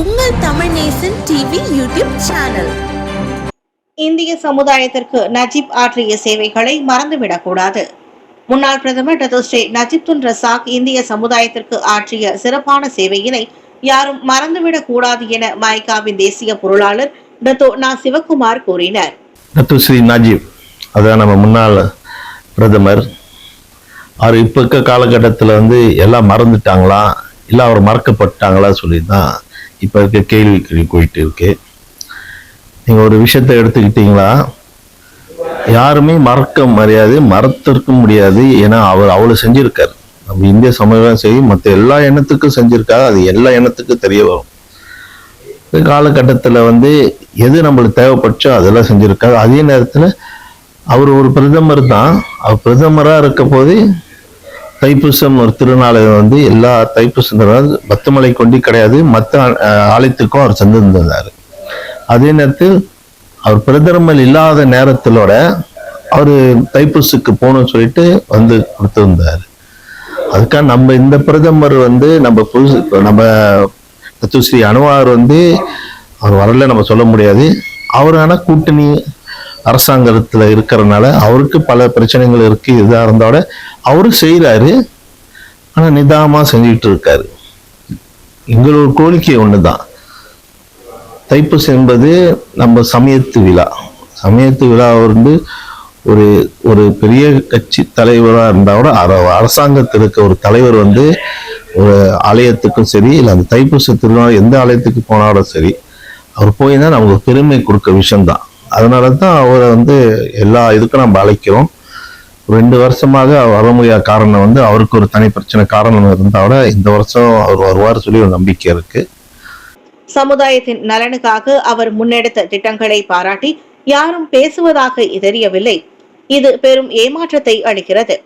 உங்கள் Tamil Nesan TV YouTube channel இந்திய சமுதாயத்திற்கு நஜீப் ஆற்றிய சேவைகளை மறந்துவிடக்கூடாது. முன்னாள் பிரதமர் Dato Sri Najib Tun Razak இந்திய சமுதாயத்திற்கு ஆற்றிய சிறப்பான சேவையினை யாரும் மறந்துவிடக் கூடாது என மைகாவின் தேசிய பொருளாளர் டத்தோ நா. சிவகுமார் கூறினார். டத்து ஸ்ரீ நஜீப் அதான் நம்ம முன்னாள் பிரதமர். அவர் இப்போ இருக்க காலகட்டத்தில் வந்து எல்லாம் மறந்துட்டாங்களா? இல்லை அவர் மறக்கப்பட்டாங்களா சொல்லி தான் இப்போ இருக்க கேள்வி போயிட்டு இருக்கு. நீங்கள் ஒரு விஷயத்தை எடுத்துக்கிட்டீங்களா? யாருமே மறக்க முடியாது மறத்திருக்க முடியாது ஏன்னா அவர் அவ்வளோ செஞ்சிருக்காரு. நம்ம இந்திய சமூகம் சரி மற்ற எல்லா எண்ணத்துக்கும் செஞ்சிருக்காரு அது எல்லா எண்ணத்துக்கும் தெரிய வரும். இந்த காலகட்டத்தில் வந்து எது நம்மளுக்கு தேவைப்பட்டோ அதெல்லாம் செஞ்சுருக்காரு. அதே நேரத்தில் அவர் ஒரு பிரதமர் தான். அவர் பிரதமராக இருக்க போது தைப்பூசம் ஒரு திருநாளையம் வந்து எல்லா தைப்பூசம் பத்துமலை கொண்டி கிடையாது. மற்ற ஆலயத்துக்கும் அவர் சென்றிருந்தார் அதே நேரத்தில் அவர் பிரதமர் இல்லாத நேரத்திலோட அவர் தைப்பூசுக்கு போகணும்னு சொல்லிட்டு வந்து கொடுத்திருந்தார். அதுக்காக நம்ம இந்த பிரதமர் வந்து நம்ம புதுசு நம்ம தத்துஸ்ரீ அனுவார் வந்து அவர் வரல நம்ம சொல்ல முடியாது. அவர் ஆனால் கூட்டணி அரசாங்கத்துல இருக்கிறனால அவருக்கு பல பிரச்சனைகள் இருக்கு. இதாக இருந்தோட அவரும் செய்கிறாரு ஆனால் நிதானமாக செஞ்சுக்கிட்டு இருக்காரு எங்களோட கோரிக்கை ஒன்று தான் தைப்பூசம் என்பது நம்ம சமயத்து விழா. சமயத்து விழா வந்து ஒரு ஒரு பெரிய கட்சி தலைவராக இருந்தால் கூட அரசாங்கத்தில் இருக்க ஒரு தலைவர் வந்து ஒரு ஆலயத்துக்கும் சரி இல்லை அந்த தைப்பூச திருநாள் எந்த ஆலயத்துக்கு போனாலும் சரி அவர் போய் தான் நமக்கு பெருமை கொடுக்க விஷயம்தான். அதனால தான் அவரை வந்து எல்லா இதுக்கும் நம்ம அழைக்கிறோம். ரெண்டு வருஷமாக வர முடியாத காரணம் வந்து அவருக்கு ஒரு தனி பிரச்சனை காரணம் இருந்தால் இந்த வருஷம் அவர் வருவார் சொல்லி ஒரு நம்பிக்கை இருக்கு. சமுதாயத்தின் நலனுக்காக அவர் முன்னெடுத்த திட்டங்களை பாராட்டி யாரும் பேசுவதாக தெரியவில்லை. இது பெரும் ஏமாற்றத்தை அளிக்கிறது.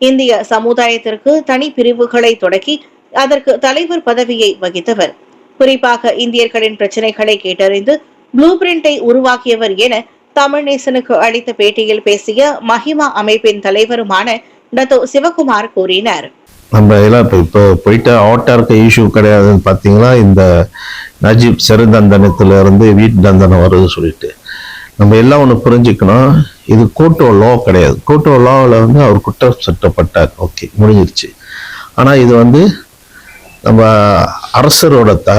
இந்திய சமுதாயத்திற்கு தனி பிரிவுகளை தொடக்கி அதற்கு தலைவர் பதவியை வகித்தவர். குறிப்பாக இந்தியர்களின் பிரச்சனைகளை கேட்டறிந்து ப்ளூ பிரிண்டை உருவாக்கியவர் என தமிழ்நேசனுக்கு அளித்த பேட்டியில் பேசிய மஹிமா அமைப்பின் தலைவருமான டத்தோ சிவகுமார் கூறினார். நம்ம எல்லாம் இப்போ இப்போ போயிட்டு அவுட்டாக இருக்க இஷ்யூ கிடையாதுன்னு பார்த்தீங்கன்னா இந்த நஜீப் சிறை தண்டனத்துல இருந்து வீட்டு தண்டனை வருது சொல்லிட்டு. நம்ம எல்லாம் ஒன்று புரிஞ்சுக்கணும் இது கூட்டோ லா கிடையாது. கூட்டோ லாவில் வந்து அவர் குற்றம் சட்டப்பட்டார். ஓகே முடிஞ்சிருச்சு. ஆனால் இது வந்து நம்ம அரசரோட த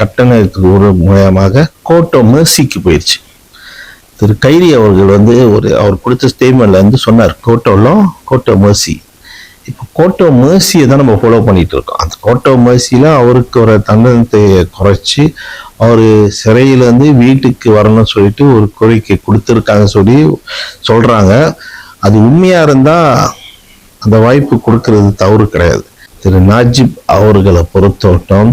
கட்டணத்துக்கு ஒரு மூலயமாக கோட்டோ மேர்சிக்கு போயிடுச்சு திரு கைரி அவர்கள் வந்து ஒரு அவர் கொடுத்த ஸ்டேட்மெண்ட்ல வந்து சொன்னார் கோட்டோலோ கோட்டோ மேர்சி இப்போ கோட்டோ மேர்சியை தான் நம்ம ஃபாலோ பண்ணிட்டு இருக்கோம். அந்த கோட்டோ மேர்சியில் அவருக்கு ஒரு தண்டனத்தை குறைச்சி அவர் சிறையிலேருந்து வீட்டுக்கு வரணும்னு சொல்லிட்டு ஒரு கோரிக்கை கொடுத்துருக்காங்க சொல்லி சொல்கிறாங்க அது உண்மையாக இருந்தால் அந்த வாய்ப்பு கொடுக்கறது தவறு கிடையாது. திரு நாஜிப் அவர்களை பொறுத்தவட்டம்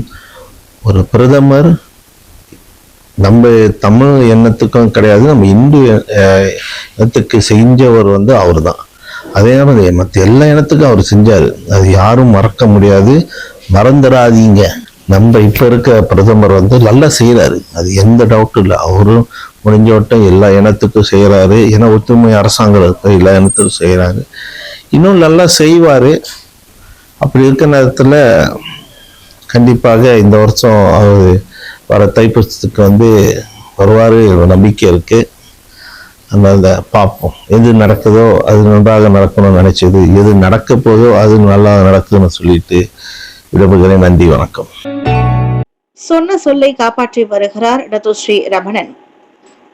ஒரு பிரதமர் நம்ம தமிழ் எண்ணத்துக்கும் கிடையாது. நம்ம இந்து அஹ், எண்ணத்துக்கு செஞ்சவர் வந்து அவர் தான் அதே மாதிரி மற்ற எல்லா இனத்துக்கும் அவர் செஞ்சார். அது யாரும் மறக்க முடியாது. மறந்துடாதீங்க. நம்ம இப்போ இருக்க பிரதமர் வந்து நல்லா செய்கிறாரு அது எந்த டவுட்டும் இல்லை. அவரும் முடிஞ்சவட்டம் எல்லா இனத்துக்கும் செய்கிறாரு ஏன்னா ஒத்துமை அரசாங்கம் இருக்க எல்லா இனத்துக்கும் செய்கிறாரு இன்னும் நல்லா செய்வார். அப்படி இருக்க நேரத்தில் கண்டிப்பாக இந்த வருஷம் அவர் வர தைப்பூசத்துக்கு வந்து வருவார் நம்பிக்கை இருக்குது அந்த பார்ப்போம். எது நடக்குதோ அது நன்றாக நடக்கணும்னு நினைச்சது. எது நடக்க போதோ அது நல்லா நடக்குதுன்னு சொல்லிட்டு விடைபெறுகிறேன் நன்றி வணக்கம். சொன்ன சொல்லை காப்பாற்றி வருகிறார் ரத்துஸ்ரீ ரமணன்.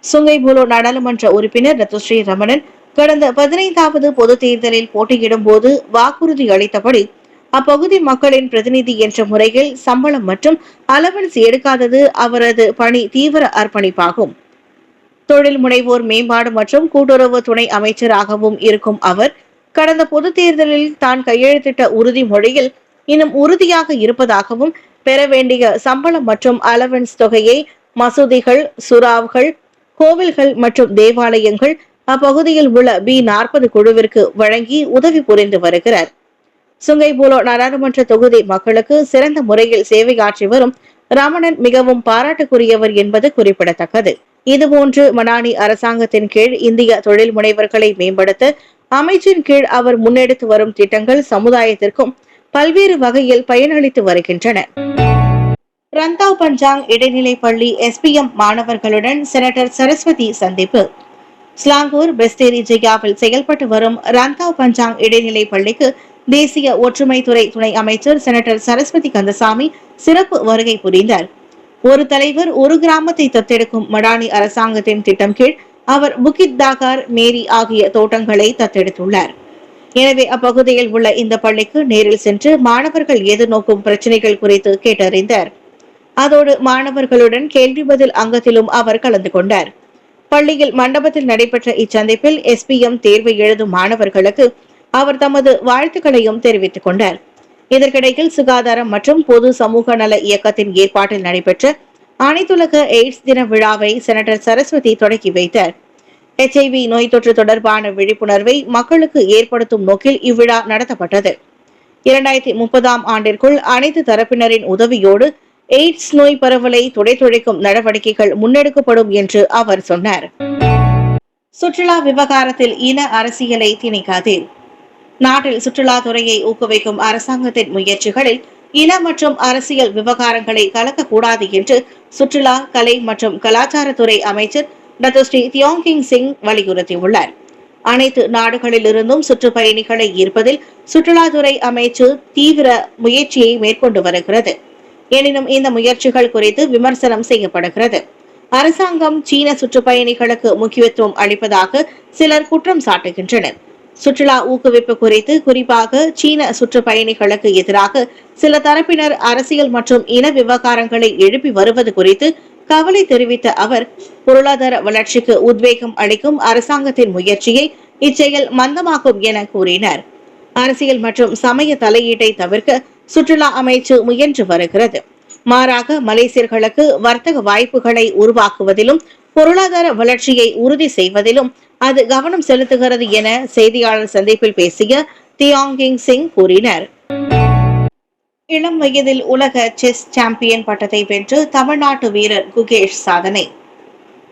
சுங்கை சுங்கைபுலோ நாடாளுமன்ற உறுப்பினர் ரத்துஸ்ரீ ரமணன் கடந்த பதினைந்தாவது பொது தேர்தலில் போட்டியிடும் போது வாக்குறுதி அளித்தபடி அப்பகுதி மக்களின் பிரதிநிதி என்ற முறையில் சம்பளம் மற்றும் அலவன்ஸ் எடுக்காதது அவரது பணி தீவிர அர்ப்பணிப்பாகும். தொழில் முனைவோர் மேம்பாடு மற்றும் கூட்டுறவு துணை அமைச்சராகவும் இருக்கும் அவர் கடந்த பொது தேர்தலில் தான் கையெழுத்திட்ட உறுதிமொழியில் இன்னும் உறுதியாக இருப்பதாகவும் பெற வேண்டிய சம்பளம் மற்றும் அலவன்ஸ் தொகையை மசூதிகள் சுறாவ்கள் கோவில்கள் மற்றும் தேவாலயங்கள் அப்பகுதியில் உள்ள பி நாற்பது குழுவிற்கு வழங்கி உதவி புரிந்து வருகிறார். சுங்கை போலோ நாடாளுமன்ற தொகுதி மக்களுக்கு சிறந்த முறையில் சேவையாற்றி வரும் ரமணன் மிகவும் பாராட்டுக்குரியவர் என்பது குறிப்பிடத்தக்கது. இதுபோன்று மனானி அரசாங்கத்தின் கீழ் இந்திய தொழில் முனைவர்களை மேம்படுத்த அமைச்சின் கீழ் அவர் முன்னெடுத்து வரும் திட்டங்கள் சமுதாயத்திற்கும் பல்வேறு வகையில் பயனளித்து வருகின்றன. ரந்தாவ் பஞ்சாங் இடைநிலை பள்ளி எஸ்பிஎம் மாணவர்களுடன் செனட்டர் சரஸ்வதி சந்திப்பு. ஸ்லாங்கூர் பெஸ்தேரி ஜெயாவில் செயல்பட்டு வரும் ரந்தாவ் பஞ்சாங் இடைநிலை பள்ளிக்கு தேசிய ஒற்றுமைத்துறை துணை அமைச்சர் செனட்டர் சரஸ்வதி கந்தசாமி சிறப்பு வருகை புரிந்தார். ஒரு தலைவர் ஒரு கிராமத்தை தத்தெடுக்கும் மடானி அரசாங்கத்தின் திட்டம் கீழ் அவர் புகித் தாகார் மேரி ஆகிய தோட்டங்களை தத்தெடுத்துள்ளார். எனவே அப்பகுதியில் உள்ள இந்த பள்ளிக்கு நேரில் சென்று மாணவர்கள் எதிர்நோக்கும் பிரச்சனைகள் குறித்து கேட்டறிந்தார். அதோடு மாணவர்களுடன் கேள்வி பதில் அங்கத்திலும் அவர் கலந்து கொண்டார். பள்ளியில் மண்டபத்தில் நடைபெற்ற இச்சந்திப்பில் எஸ்பிஎம் தேர்வு எழுதும் மாணவர்களுக்கு அவர் தமது வாழ்த்துக்களையும் தெரிவித்துக் கொண்டார். இதற்கிடையில் சுகாதாரம் மற்றும் பொது சமூக நல இயக்கத்தின் ஏற்பாட்டில் நடைபெற்ற அனைத்துலக எய்ட்ஸ் தின விழாவை செனட்டர் சரஸ்வதி தொடக்கி வைத்தார். எச்ஐவி நோய் தொற்று தொடர்பான விழிப்புணர்வை மக்களுக்கு ஏற்படுத்தும் நோக்கில் இவ்விழா நடத்தப்பட்டது. இரண்டாயிரத்தி முப்பதாம் ஆண்டிற்குள் அனைத்து தரப்பினரின் உதவியோடு எய்ட்ஸ் நோய் பரவலை துடைத்துழைக்கும் நடவடிக்கைகள் முன்னெடுக்கப்படும் என்று அவர் சொன்னார். சுற்றுலா விவகாரத்தில் இன அரசியலை திணிக்காதீர். நாட்டில் சுற்றுலாத்துறையை ஊக்குவிக்கும் அரசாங்கத்தின் முயற்சிகளில் இன மற்றும் அரசியல் விவகாரங்களை கலக்கக்கூடாது என்று சுற்றுலா கலை மற்றும் கலாச்சாரத்துறை அமைச்சர் டாக்டர் ஸ்ரீ தியோங்கிங் சிங் வலியுறுத்தியுள்ளார். அனைத்து நாடுகளிலிருந்தும் சுற்றுப்பயணிகளை ஈர்ப்பதில் சுற்றுலாத்துறை அமைச்சு தீவிர முயற்சியை மேற்கொண்டு வருகிறது. எனினும் இந்த முயற்சிகள் குறித்து விமர்சனம் செய்யப்படுகிறது. அரசாங்கம் சீன சுற்றுப்பயணிகளுக்கு முக்கியத்துவம் அளிப்பதாக சிலர் குற்றம் சாட்டுகின்றனர். சுற்றுலா ஊக்குவிப்பு குறித்து குறிப்பாக சீன சுற்றுப்பயணிகளுக்கு எதிராக சில தரப்பினர் அரசியல் மற்றும் இன விவகாரங்களை எழுப்பி வருவது குறித்து கவலை தெரிவித்த அவர் பொருளாதார வளர்ச்சிக்கு உத்வேகம் அளிக்கும் அரசாங்கத்தின் முயற்சியை இச்செயல் மந்தமாக்கும் என கூறினார். அரசியல் மற்றும் சமய தலையீட்டை தவிர்க்க சுற்றுலா அமைச்சு முயன்று வருகிறது. மாறாக மலேசியர்களுக்கு வர்த்தக வாய்ப்புகளை உருவாக்குவதிலும் பொருளாதார வளர்ச்சியை உறுதி செய்வதிலும் அது கவனம் செலுத்துகிறது என செய்தியாளர் சந்திப்பில் பேசிய தியாங்கிங் சிங் கூறினர். இளம் வயதில் உலக செஸ் சாம்பியன் பட்டத்தை வென்று தமிழ்நாட்டு வீரர் குகேஷ் சாதனை.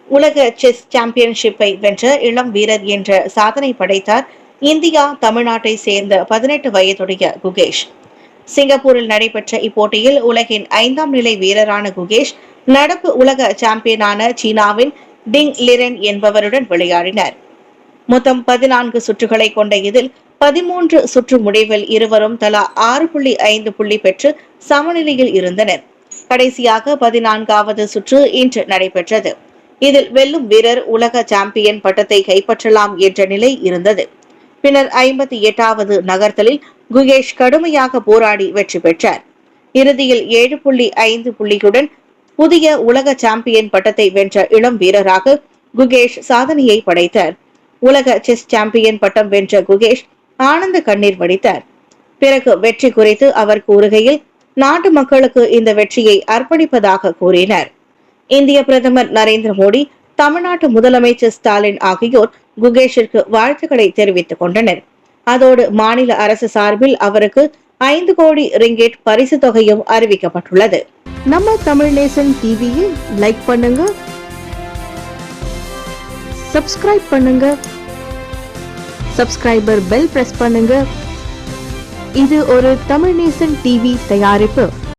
உலக செஸ் சாம்பியன்ஷிப்பை வென்ற இளம் வீரர் என்ற சாதனை படைத்தார் இந்தியா தமிழ்நாட்டை சேர்ந்த பதினெட்டு வயதுடைய குகேஷ். சிங்கப்பூரில் நடைபெற்ற இப்போட்டியில் உலகின் ஐந்தாம் நிலை வீரரான குகேஷ் நடப்பு உலக சாம்பியனான சீனாவின் டிங் லிரென் என்பவருடன் விளையாடினர். மொத்தம் பதினான்கு சுற்றுகளை கொண்ட இதில் பதிமூன்று சுற்று முடிவில் இருவரும் தலா ஆறு புள்ளி ஐந்து புள்ளி பெற்று சமநிலையில் இருந்தனர். கடைசியாக பதினான்காவது சுற்று இன்று நடைபெற்றது. இதில் வெல்லும் வீரர் உலக சாம்பியன் பட்டத்தை கைப்பற்றலாம் என்ற நிலை இருந்தது. பின்னர் ஐம்பத்தி எட்டாவது நகர்த்தலில் குகேஷ் கடுமையாக போராடி வெற்றி பெற்றார். இறுதியில் ஏழு புள்ளி ஐந்து புள்ளியுடன் புதிய உலக சாம்பியன் பட்டத்தை வென்ற இளம் வீரராக குகேஷ் சாதனையை படைத்தார். உலக செஸ் சாம்பியன் பட்டம் வென்ற குகேஷ் ஆனந்த கண்ணீர் வடித்தார். பிறகு வெற்றி குறித்து அவர் கூறுகையில் நாட்டு மக்களுக்கு இந்த வெற்றியை அர்ப்பணிப்பதாக கூறினர். இந்திய பிரதமர் நரேந்திர மோடி தமிழ்நாட்டு முதலமைச்சர் ஸ்டாலின் ஆகியோர் குகேஷிற்கு வாழ்த்துக்களை தெரிவித்துக் கொண்டனர். அதோடு மாநில அரசு சார்பில் அவருக்கு ஐந்து கோடி ரிங்கெட் பரிசு தொகையும் அறிவிக்கப்பட்டுள்ளது. நம்ம தமிழ் நேசன் டிவியை லைக் பண்ணுங்க. சப்ஸ்கிரைப் பண்ணுங்க. சப்ஸ்கிரைபர் பெல் பிரஸ் பண்ணுங்க. இது ஒரு தமிழ் நேசன் டிவி தயாரிப்பு.